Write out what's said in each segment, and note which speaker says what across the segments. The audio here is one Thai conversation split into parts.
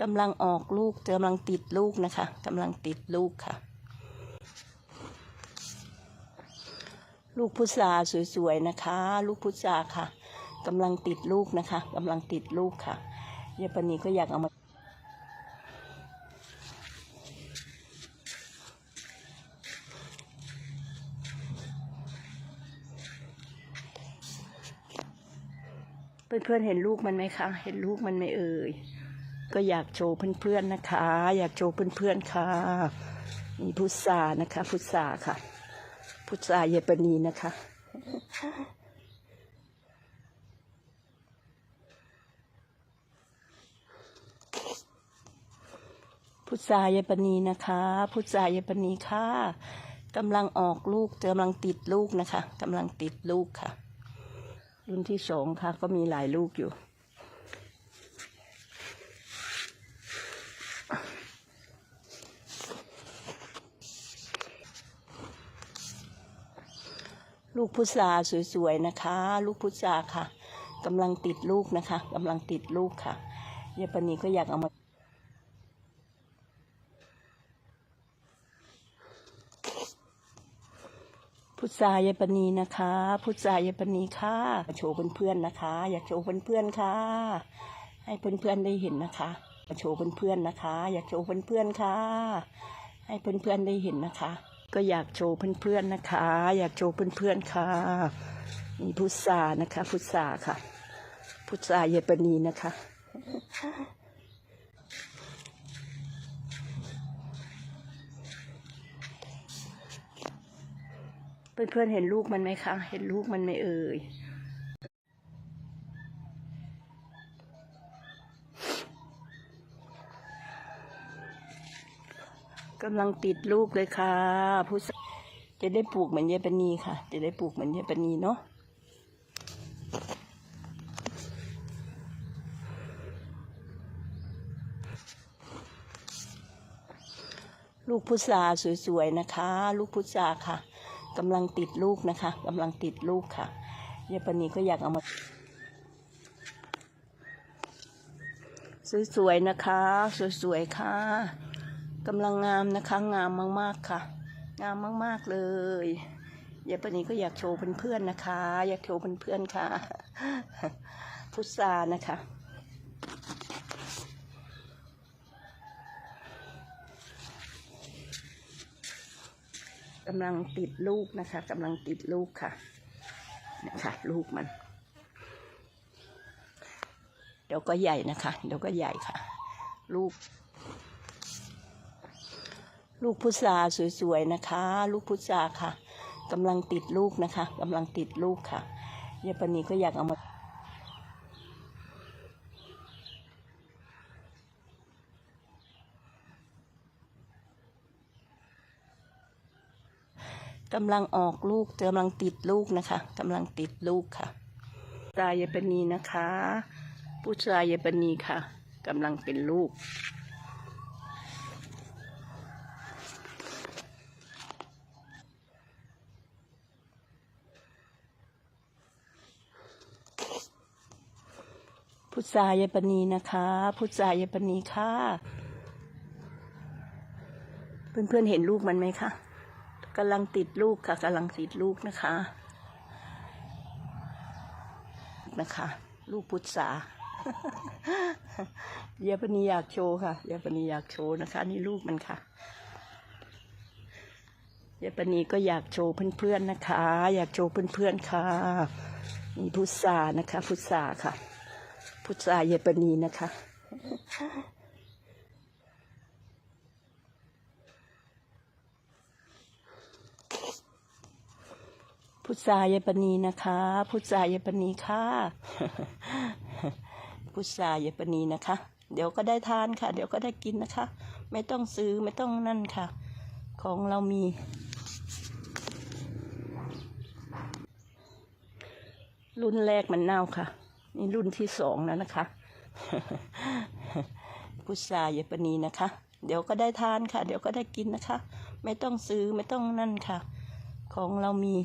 Speaker 1: กำลังออกลูกกำลังติดลูกนะคะกำลังติดลูกค่ะ ลูกพุทราสวยๆนะคะ ลูกพุทราค่ะกำลังติดลูกนะคะกำลังติดลูกค่ะยายปณีก็อยากเอามาเพื่อนๆเห็นลูกมันไหมคะ เห็นลูกมันไหมเอ่ย ก็อยากโชว์เพื่อนๆนะคะ อยากโชว์เพื่อนๆค่ะนี่พุทรานะคะ พุทราค่ะ พุทราเยปนีนะคะ พุทราเยปนีนะคะ พุทราเยปนีค่ะกำลังออกลูกกำลังติดลูกนะคะกำลังติดลูกค่ะ รุ่นที่สองค่ะ ก็มีหลายลูกอยู่ ลูกพุทราสวยๆนะคะ ลูกพุทราค่ะกำลังติดลูกนะคะกำลังติดลูกค่ะยายปณีก็อยากเอามาพุทรายายปณีนะคะ พุทรายายปณีค่ะโชว์เพื่อนๆนะคะ อยากโชว์เพื่อนๆค่ะ ให้เพื่อนๆได้เห็นนะคะโชว์เพื่อนๆนะคะ อยากโชว์เพื่อนๆค่ะ ให้เพื่อนๆได้เห็นนะคะ ก็อยากโชว์เพื่อนๆนะคะ อยากโชว์เพื่อนๆค่ะมีพุทรานะคะ พุทราค่ะ พุทราเยปนีนะคะเพื่อนๆเห็นลูกมันไหมคะ เห็นลูกมันไหมเอ่ย กำลังติดลูกเลยค่ะผู้จะได้ปลูกเหมือนยายปณีค่ะ จะได้ปลูกเหมือนยายปณีเนาะลูกพุทราสวยๆนะคะ ลูกพุทราค่ะกำลังติดลูกนะคะกำลังติดลูกค่ะยายปณีก็อยากเอามาสวยๆนะคะ สวยๆค่ะ กำลังงามนะคะ งามมากๆค่ะ งามมากๆเลยยายปณีก็อยากโชว์เพื่อนๆนะคะ อยากโชว์เพื่อนๆค่ะ พุทรานะคะ กำลังติดลูกนะคะกำลังติดลูกค่ะนะคะลูกมัน เดี๋ยวก็ใหญ่นะคะ เดี๋ยวก็ใหญ่ค่ะ ลูก ลูกพุทราสวยๆนะคะ ลูกพุทราค่ะกำลังติดลูกนะคะกำลังติดลูกค่ะยายปณีก็อยากเอามากำลังออกลูกกำลังติดลูกนะคะกำลังติดลูกค่ะตายายปณีนะคะ ผู้ชายยายปณีค่ะกำลังเป็นลูก พุทรายายปณีนะคะ พุทรายายปณีค่ะ เพื่อนๆเห็นลูกมันไหมคะกำลังติดลูกค่ะกำลังติดลูกนะคะ นะคะ ลูกพุทธายายปณีอยากโชว์ค่ะยายปณีอยากโชว์นะคะ นี่ลูกมันค่ะยายปณีก็อยากโชว์เพื่อนๆนะคะ อยากโชว์เพื่อนๆค่ะนี่พุทธานะคะ พุทธาค่ะ พุทธายายปณีนะคะ พุทรายายปณีนะคะ พุทรายายปณีค่ะ พุทรายายปณีนะคะ เดี๋ยวก็ได้ทานค่ะ เดี๋ยวก็ได้กินนะคะ ไม่ต้องซื้อไม่ต้องนั่นค่ะ ของเรามีรุ่นแรกมันเน่าค่ะ นี่รุ่นที่สองแล้วนะคะ พุทรายายปณีนะคะ เดี๋ยวก็ได้ทานค่ะ เดี๋ยวก็ได้กินนะคะ ไม่ต้องซื้อไม่ต้องนั่นค่ะ ของเรามี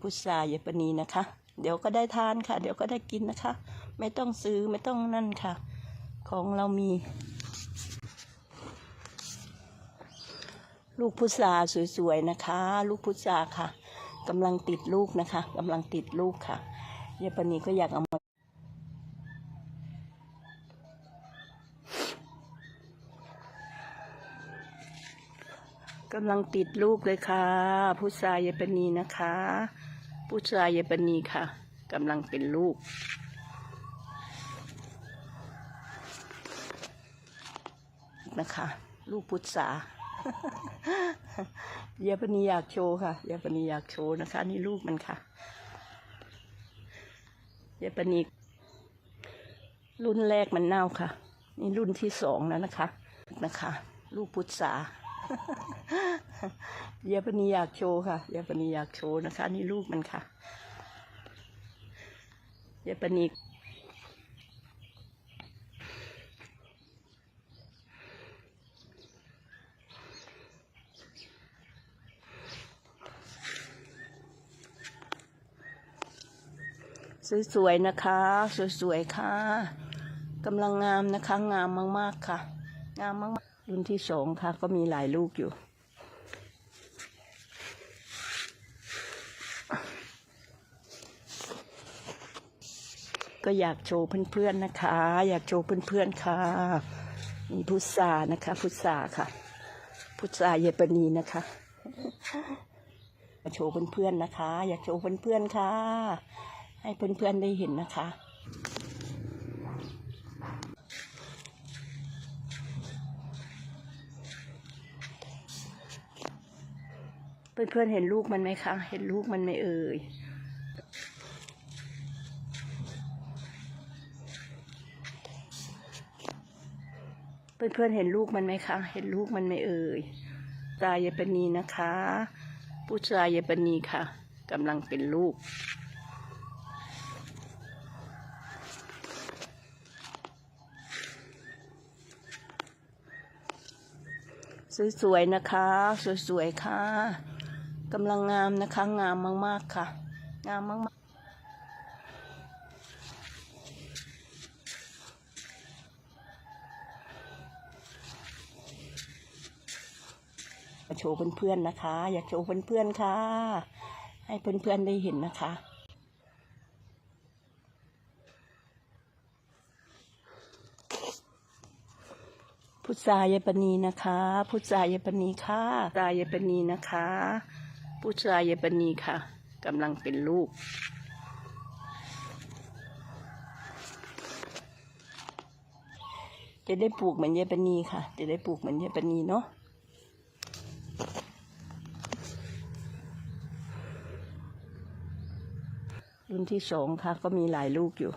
Speaker 1: พุทรายายปณีนะคะ เดี๋ยวก็ได้ทานค่ะ เดี๋ยวก็ได้กินนะคะไไม่ต้องซื้อไม่ต้องนั่นค่ะ ของเรามี ลูกพุทราสวยๆนะคะ ลูกพุทราค่ะ กำลังติดลูกนะคะกำลังติดลูกค่ะยายปณีก็อยากเอามากำลังติดลูกเลยค่ะพุทรายายปณีนะคะพุทรายายปณีค่ะกำลังเป็นลูก นะคะ ลูกพุทรา ยายปณีอยากโชว์ค่ะยายปณีอยากโชว์นะคะ นี่ลูกมันค่ะยายปณีรุ่นแรกมันเน่าค่ะ นี่รุ่นที่สองแล้วนะคะนะคะ ลูกพุทรายายปณีอยากโชว์ค่ะยายปณีอยากโชว์นะคะ นี่ลูกมันค่ะยายปณี สวยๆนะคะ สวยๆค่ะกำลังงามนะคะ งามมากๆค่ะ งามมากๆรุ่นที่สองค่ะ ก็มีหลายลูกอยู่ก็อยากโชว์เพื่อนๆนะคะ อยากโชว์เพื่อนๆค่ะ มีพุทรานะคะ พุทราค่ะ พุทราเยปนีนะคะมาโชว์เพื่อนๆนะคะ อยากโชว์เพื่อนๆค่ะ ให้เพื่อนๆได้เห็นนะคะ เพื่อนๆเห็นลูกมันไหมคะ เห็นลูกมันไหมเอ่ยเพื่อนๆเห็นลูกมันไหมคะ เห็นลูกมันไหมเอ่ยตายายปณีนะคะ ผู้ชายยายปณีค่ะกำลังเป็นลูก สวยๆนะคะ สวยๆค่ะกำลังงามนะคะ งามมากๆค่ะ งามมากๆมาโชว์เพื่อนๆนะคะ อยากโชว์เพื่อนๆค่ะ ให้เพื่อนๆได้เห็นนะคะ พุทรายายปณีนะคะ พุทรายายปณีค่ะพุทรายายปณีนะคะ พุทรายายปณีค่ะกำลังเป็นลูกจะได้ปลูกเหมือนยายปณีค่ะ จะได้ปลูกเหมือนยายปณีเนาะรุ่นที่สองค่ะ ก็มีหลายลูกอยู่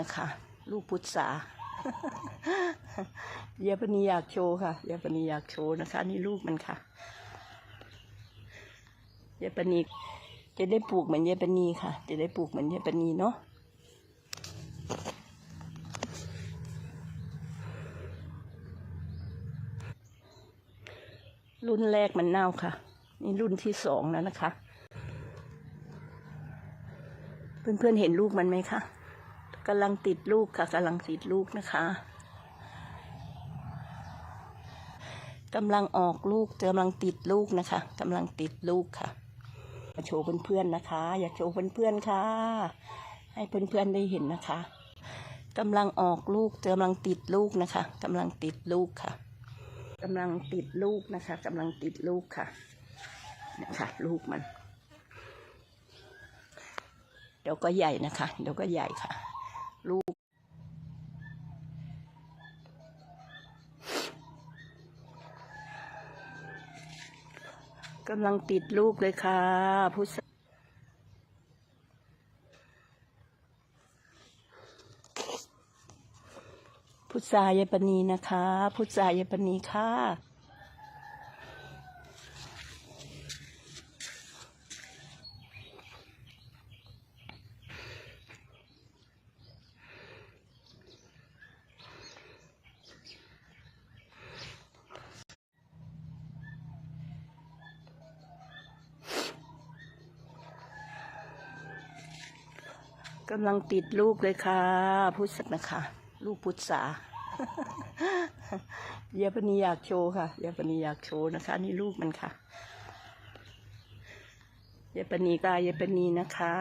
Speaker 1: นะคะ ลูกพุทธาเยาปนีอยากโชว์ค่ะเยาปนีอยากโชว์นะคะ นี่ลูกมันค่ะเยาปนีจะได้ปลูกเหมือนเยาปนีค่ะ จะได้ปลูกเหมือนเยาปนีเนาะรุ่นแรกมันเน่าค่ะ นี่รุ่นที่สองแล้วนะคะ เพื่อนๆเห็นลูกมันไหมคะ กำลังติดลูกค่ะกำลังติดลูกนะคะกำลังออกลูกกำลังติดลูกนะคะกำลังติดลูกค่ะมาโชว์เพื่อนๆนะคะ อยากโชว์เพื่อนๆค่ะ ให้เพื่อนๆได้เห็นนะคะกำลังออกลูกกำลังติดลูกนะคะกำลังติดลูกค่ะกำลังติดลูกนะคะกำลังติดลูกค่ะนี่ยค่ะลูกมัน เดี๋ยวก็ใหญ่นะคะ เดี๋ยวก็ใหญ่ค่ะ กำลังติดลูกเลยค่ะผู้ชพุทธายายปณีนะคะ พุทธายายปณีค่ะ กำลังติดลูกเลยค่ะพุทธนะคะ ลูกพุทธาเยาปนีอยากโชว์ค่ะเยาปนีอยากโชว์นะคะ นี่ลูกมันค่ะเยาปนีกายเยาปนีนะคะ